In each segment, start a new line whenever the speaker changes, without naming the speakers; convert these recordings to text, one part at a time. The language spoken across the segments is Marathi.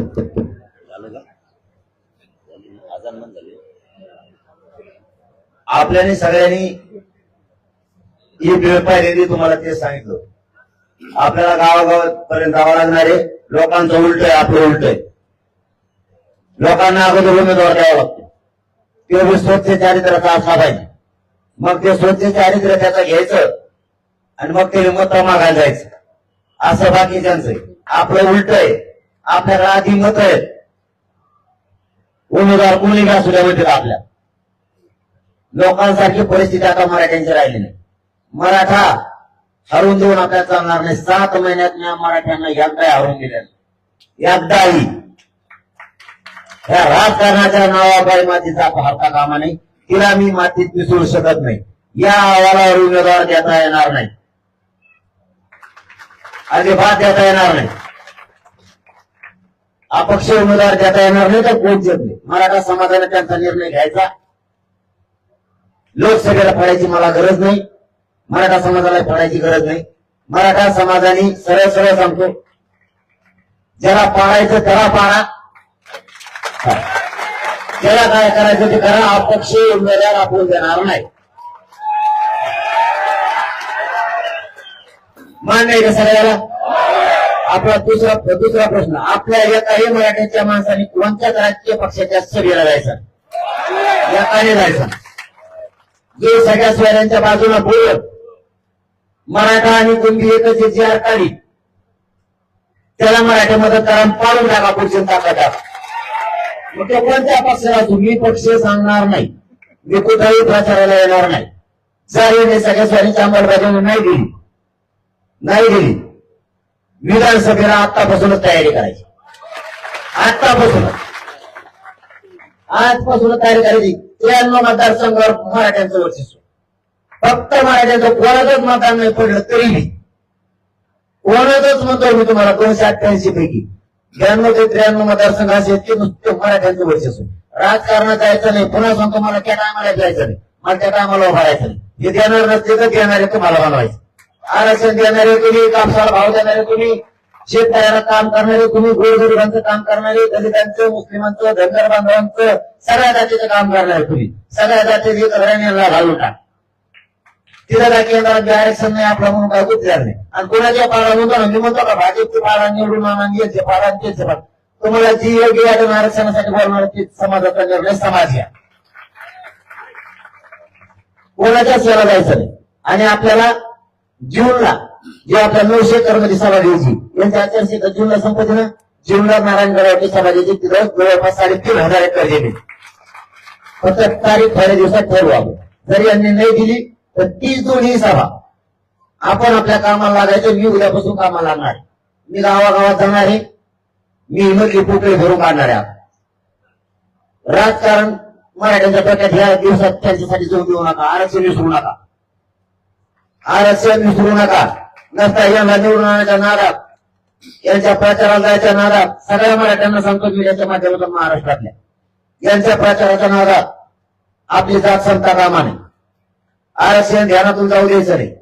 झालं का? आजान बंद झाले.
आपल्याने सगळ्यांनी ही वेळ पाहिलेली तुम्हाला ते सांगितलं. आपल्याला गावागावात पर्यंत जावं लागणार आहे. लोकांचं उलट आहे आपलं उलट आहे. लोकांना अगोदर उमेदवार द्यावा लागतो. ते बी स्वच्छ चारित्र्याचा असा पाहिजे. मग ते स्वच्छ चारित्र्य त्याचं घ्यायचं आणि मग ते मत मागायला जायचं असं बाकीच्यांचं आहे. आपलं उलट आहे. आपल्याला आधी मत आहेत उमेदवार कोणी का असू द्या म्हणतात आपल्या? लोकांसारखी परिस्थिती आता मराठ्यांची राहिली नाही मराठा हरून देऊन आपल्याला चालणार नाही. सात महिन्यात मी मराठ्यांना एकदा हरून दिल्या एकदाही. या राजकारणाच्या नावाबाई मातीचा भारता कामा नाही. तिला मी मातीत मिसळू शकत नाही. या अहवालावर उमेदवार देता येणार नाही. अजिबात देता येणार नाही. अपक्ष उमेदवार देता येणार नाही तर कोण देत नाही मराठा समाजाने त्यांचा निर्णय घ्यायचा. लोकसभेला पडायची मला गरज नाही. मराठा समाजाला पडायची गरज नाही. मराठा समाजाने सरळ सरळ सांगतो ज्याला पाळायचं त्याला पाळा ज्याला काय करायचं ते करा. अपक्ष उमेदवार आपण देणार नाही. मान्य आहे का सगळ्याला? आपला दुसरा दुसरा प्रश्न. आपल्या एकाही मराठ्याच्या माणसाने कोणत्याच राजकीय पक्षाच्या सभेला जायचं? काही जायचा. जे सगळ्या स्वरांच्या बाजूला बोलत मराठा आणि कुंभी एकच जे आर काढी त्याला मराठ्यामध्ये मदत करा पाडून टाका पुढच्या ताकद मग तो कोणत्या पक्षाला तुम्ही पक्ष सांगणार नाही. मी कुठलाही प्रचाराला येणार नाही. जर सगळ्या स्वारीची अंमलबजावणी नाही दिली. नाही दिली. विधानसभेला आतापासूनच तयारी करायची. आतापासूनच आजपासूनच तयारी करायची. त्र्याण्णव मतदारसंघावर मराठ्यांचं वर्चस्व. फक्त मराठ्यांचं कोणाचंच मतदान नाही पडलं तरीही. कोणाचंच म्हणतोय मी तुम्हाला दोनशे अठ्ठ्याऐंशी पैकी. ब्याण्णव ते त्र्याण्णव मतदारसंघ असे ते की नुसते मराठ्यांचं वर्चस्व. राजकारणात जायचं नाही. पुन्हा सांगतो मला त्या टायमाला जायचं नाही. मला त्या टायमाला उभारायचं नाही. हे देणार नसते तर देणारे तुम्हाला बनवायचं. आरक्षण देणारे तुम्ही कापसाला भाव देणारे तुम्ही शेतकऱ्याला काम करणारे तुम्ही गोरगरिबांचं काम करणारे दलितांचं मुस्लिमांचं धनगर बांधवांचं सगळ्या जातीचं काम करणारे तुम्ही सगळ्या जातीचे घराण्याला घालून टाक तिला जागी जे आरक्षण नाही आपला म्हणून काय गुजरात नाही आणि कोणाच्या पाडा म्हणतो मी म्हणतो का भाजपचे पाडा निवडून आणा आणि पाडा तुम्हाला जी योग्य वाटून आरक्षणासाठी बोलणार ती समाजाचा निर्णय समाज घ्या कोणाच्या सेवा जायचं नाही. आणि आपल्याला जूनला जे आपल्या नऊशे कर्मचारी सभा घ्यायची यांच्या आचारसंहिता जूनला संपत्ती ना? जूनला नारायणगडावरती सभा घ्यायची तिथं जवळपास साडेतीन हजार एकर जमीन. फक्त तारीख थोड्या दिवसात ठरवू आपण. जर यांनी नाही दिली तर तीच दोन्ही सभा. आपण आपल्या कामाला लागायचं मी उद्यापासून कामाला लागणार. मी गावागावात जाणार आहे. मी हिमतली पोकळी भरून काढणार आहे राजकारण मराठ्यांच्या डोक्यात ह्या दिवसात त्यांच्यासाठी जोड देऊ नका आरक्षण विसरू नका. आरक्षण विसरू नका. नसता यांना निवडून आणायच्या नादात यांच्या प्रचाराला जायच्या नादात सगळ्या मराठ्यांना सांगतो मीडियाच्या माध्यमातून महाराष्ट्रातल्या. यांच्या प्रचाराच्या नादात आपली जात संता कामाने. आरक्षण ध्यानातून जाऊ द्यायचं नाही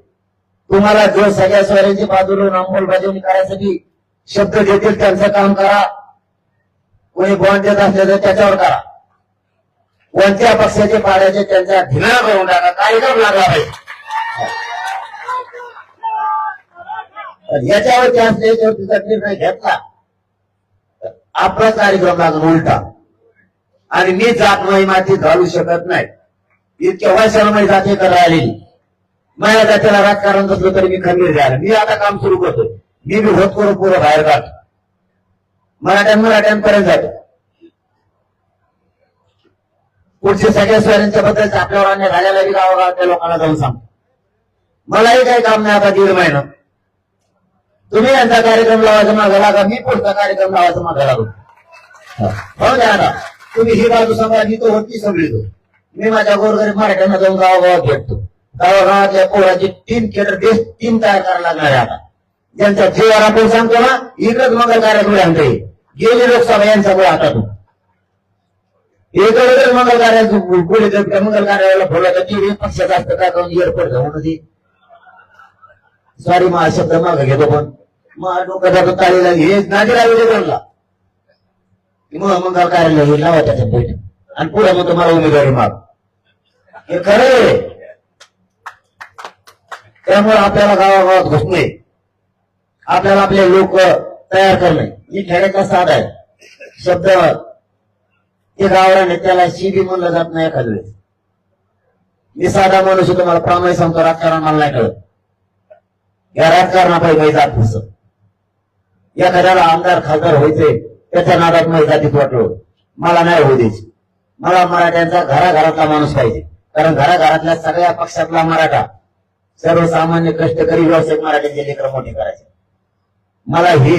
तुम्हाला जो सगळ्या स्वरांची बाजूला अंमलबजावणी करायसाठी शब्द देतील त्यांचं काम करा. कोणी बॉन्ड देत असले तर त्याच्यावर करा. कोणत्या पक्षाचे पाड्याचे त्यांच्या धिंगणा करून टाका. कार्यक्रम लागला पाहिजे. याच्यावरती असले याच्यावर तिचा निर्णय घेतला. तर आपला कार्यक्रम लागून उलटा. आणि मी जात नाही मातीत घालू शकत नाही. इतक्या वैशाला जाते तर राहिलेली माझ्या जातीला राजकारण नसलं तरी मी खंबीर झाला. मी आता काम सुरू करतो मी बी होत करून पुरं बाहेर काढतो मराठ्यां मराठ्यांपर्यंत जातो. पुढच्या सगळ्या स्वयंच्या बद्दल आपल्यावर अन्याय झालेला बी गावागावातल्या लोकांना जाऊन सांगतो. मलाही काही काम नाही आता दीड महिना. तुम्ही यांचा कार्यक्रम लावायचा मागा लागा मी पुढचा कार्यक्रम लावायचा मागा लागू. हो द्या तुम्ही ही बाजू सांगा ही तो होती सगळी तो मी माझ्या गोरगरीब मराठ्यांना जाऊन गावागावात भेटतो. गावागावातल्या पोराची टीम केडर बेस्ट टीम तयार करायला लागणार आहे आता. ज्यांच्या जीवावर आपण सांगतो ना इकडंच मंगल कार्याकडे आणता. येईल गेली लोकसभा यांच्यामुळे हातातून इकडे मंगल कार्याचं पुढे जर मंगल कार्याला बोलायचं टीव्ही पक्षाचा असतं काय करून एअरपोर्ट जाऊन ती सॉरी मा शब्द माग घेतो पण. मग डोक्याचा ताळी लागली हे नादी लागले त्यांना. मग कार्यालय हे लावा त्याच्या भेट आणि पुढे मग तुम्हाला उमेदवारी माग. हे खरं आहे. त्यामुळे आपल्याला गावागावात घुसणे आपल्याला आपले लोक तयार करणे. ही खेड्याचा साध आहे. शब्द ते गावाला त्याला शिबी म्हणलं जात नाही एखाद्या वेळेस. मी साधा माणूस तुम्हाला प्रामाणिक सांगतो राजकारण मला नाही कळत. या राजकारणापायी मैदान जात एखाद्याला आमदार खासदार व्हायचे त्याच्या नादात मी जातीत वाटलो. मला नाही होऊ द्यायची. मला मराठ्यांचा घराघरातला माणूस पाहिजे. कारण घराघरातल्या सगळ्या पक्षातला मराठा सर्वसामान्य कष्टकरी व्यावसायिक मराठ्यांचे लेकर मोठे करायचे. मला हे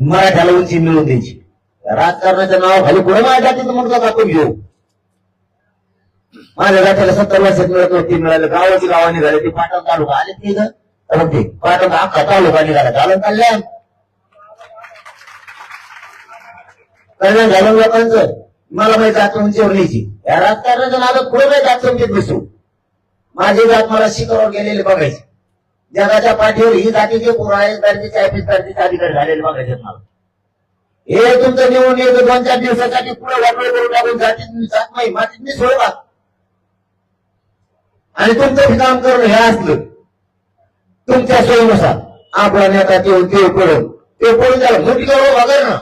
मराठ्याला उंची मिळवून द्यायची. राजकारणाच्या नावाखाली पुढे माझ्या जातीचं म्हणतो आपण घेऊ. माझ्या जातीला सत्तर वर्षात मिळत नव्हती मिळालं. गावाची गावाने झाले ते पाटण तालुका आले ते इथं कारण हा कथा लोकांनी झाला झालं कल्याण कल्याण झालं लोकांचं. मला माहिती जात उंचीवर या राजकारणाच्या नादात पुढे माहिती जात समजत बसू माझी जात मला शिकावर गेलेले बघायचे. जगाच्या पाठीवर ही जातीचे पुरावे दर्जेचे ऑफिस दर्जेचे अधिकारी झालेले बघायचे मला. हे तुमचं निवडून येतो दोन चार दिवसासाठी पुढे वाटोळ करून टाकून जातीत मी जात नाही. माझी मी सोडवा. आणि तुमचं बी काम करून हे असलं. तुमच्या सोयीनुसार. आपला नेता ते ते पडून. ते पडून त्याला मोठी गौरव वगैरे ना.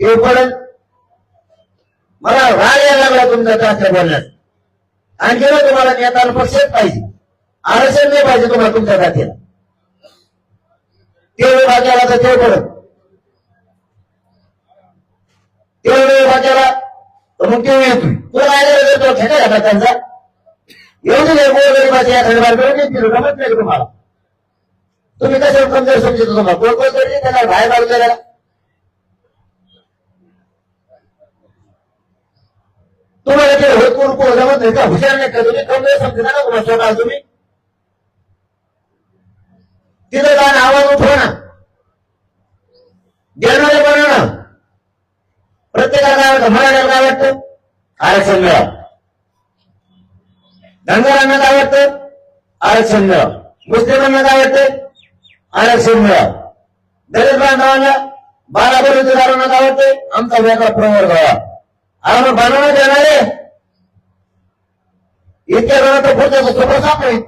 ते पडून. मला राग यायला लागला तुमचा जास्त बोलण्यात. आणखी ना तुम्हाला नेताला पक्षच पाहिजे. आरक्षण नाही पाहिजे तुम्हाला तुमच्या जातीला. ते विभाग तर ते पडत ते विभाग मग ते येतो कोण काय तो खेटा घातला त्यांचा? एवढी नाही गोर गरीबाची एखादी बार मिळून येत नाही जमत नाही तुम्हाला. तुम्ही कशावर कमजोर समजतो तुम्हाला? कोण कोण तरी त्याला बाहेर मारून गेला तुम्हाला ते होत कोण कोण जमत नाही का? हुशार नाही का तुम्ही? कमजोर समजता ना तुम्हाला स्वतः तुम्ही? तिथं जाऊन आवाज उठवा ना. देणारे बना प्रत्येकाला काय वाटतं? मराठ्याला काय वाटतं? आरक्षण मिळावं. धनगरांना काय वाटतं आरक्षण मिळावं. मुस्लिमांना काय वाटतं आरक्षण मिळावं. दलित बांधवांना बारा बलुतेदारांना काय वाटतं आमचा वेगळा प्रवर्ग व्हावा अरे मग बनवणं देणारे इतक्या जणांचं पुढचं सोपं सापडेल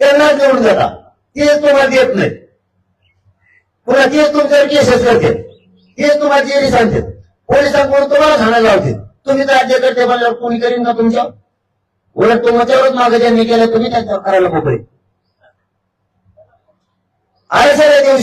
त्यांना निवडून जाता ते तुम्हाला देत नाही. पुन्हा तेच तुमच्यावर केसेस करते तेच तुम्हाला जेरी सांगते पोलिसांकडून तुम्हाला सांगायला लावतील तुम्ही तर राज्यकर्ते बनल्यावर कोणी करीन ना तुमच्या उलट तुमच्यावरच मागे ज्यांनी केलं तुम्ही त्यांच्यावर करायला मोकळे आरक्षण